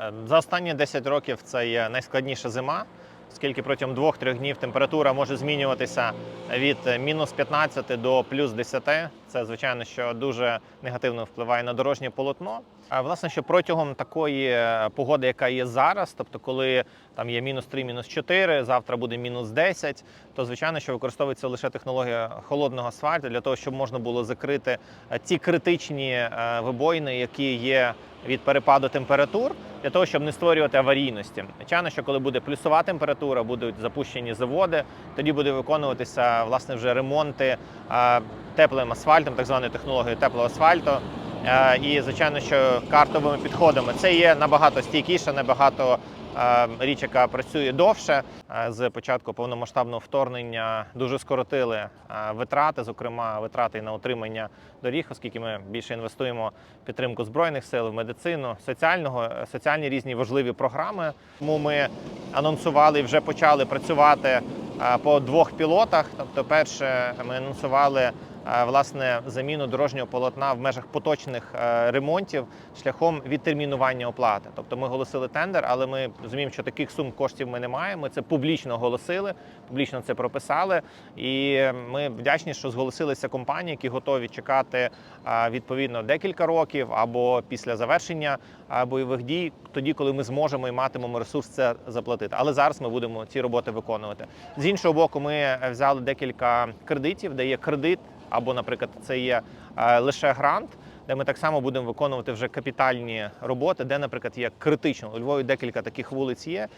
Е, За останні 10 років це є найскладніша зима, оскільки протягом 2-3 днів температура може змінюватися від е, мінус 15 до плюс 10. Це, звичайно, що дуже негативно впливає на дорожнє полотно. А власне, що протягом такої е, погоди, яка є зараз, тобто коли там є мінус 3, мінус 4, завтра буде мінус 10, то звичайно, що використовується лише технологія холодного асфальту для того, щоб можна було закрити ті критичні вибоїни, які є від перепаду температур, для того, щоб не створювати аварійності. Звичайно, що коли буде плюсова температура, будуть запущені заводи, тоді буде виконуватися власне вже ремонти теплим асфальтом, так званою технологією теплого асфальту. Е, І звичайно, що картовими підходами це є набагато стійкіше, набагато е, річ, яка працює довше. Е, З початку повномасштабного вторгнення дуже скоротили витрати, зокрема витрати на утримання доріг, оскільки ми більше інвестуємо в підтримку збройних сил, в медицину, соціального, соціальні різні важливі програми. Тому ми анонсували і вже почали працювати по двох пілотах. Тобто, перше, ми анонсували власне заміну дорожнього полотна в межах поточних е, ремонтів шляхом відтермінування оплати. Тобто ми оголосили тендер, але ми розуміємо, що таких сум коштів ми не маємо. Ми це публічно оголосили, публічно це прописали. І ми вдячні, що зголосилися компанії, які готові чекати е, відповідно декілька років або після завершення е, бойових дій, тоді, коли ми зможемо і матимемо ресурс це заплатити. Але зараз ми будемо ці роботи виконувати. З іншого боку, ми взяли декілька кредитів, де є кредит, або, наприклад, це є е, лише грант. Де ми так само будемо виконувати вже капітальні роботи, де, наприклад, є критично. У Львові декілька таких вулиць є,